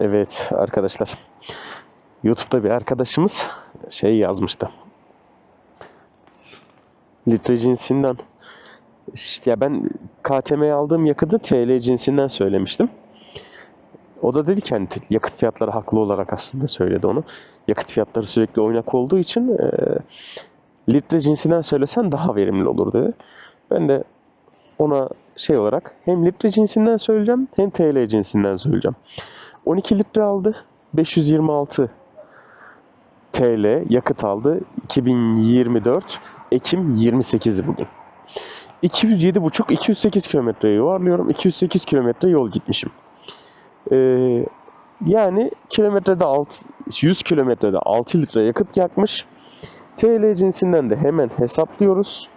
Evet arkadaşlar. YouTube'da bir arkadaşımız şey yazmıştı. Litre cinsinden işte ya ben KTM'ye aldığım yakıtı TL cinsinden söylemiştim. O da dedi ki hani yakıt fiyatları haklı olarak aslında söyledi onu. Yakıt fiyatları sürekli oynak olduğu için e, litre cinsinden söylesen daha verimli olur dedi. Ben de ona şey olarak hem litre cinsinden söyleyeceğim hem TL cinsinden söyleyeceğim. 12 litre aldı. 526 TL yakıt aldı. 2024 Ekim 28'i bugün. 207,5 208 kilometreye yuvarlıyorum. 208 kilometre yol gitmişim. Ee, yani kilometrede 6, 100 kilometrede 6 litre yakıt yakmış. TL cinsinden de hemen hesaplıyoruz.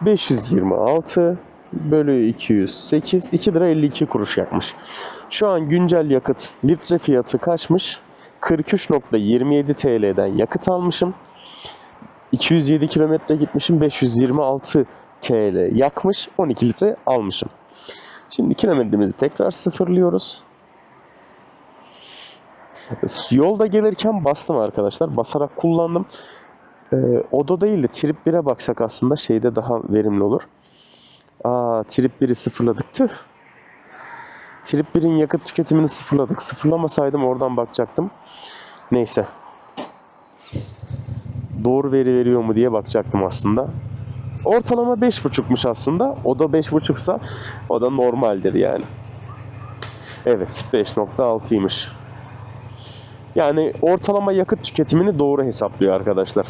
526 bölü 208 2 lira 52 kuruş yakmış. Şu an güncel yakıt litre fiyatı kaçmış? 43.27 TL'den yakıt almışım. 207 kilometre gitmişim 526 TL yakmış 12 litre almışım. Şimdi kilometremizi tekrar sıfırlıyoruz. Yolda gelirken bastım arkadaşlar. Basarak kullandım. Ee, odo değil de trip 1'e baksak aslında şeyde daha verimli olur. Aa trip 1'i sıfırladık tüh. Trip 1'in yakıt tüketimini sıfırladık. Sıfırlamasaydım oradan bakacaktım. Neyse. Doğru veri veriyor mu diye bakacaktım aslında. Ortalama 5.5'muş aslında. O da 5.5'sa o da normaldir yani. Evet 5.6'ymış. Yani ortalama yakıt tüketimini doğru hesaplıyor arkadaşlar.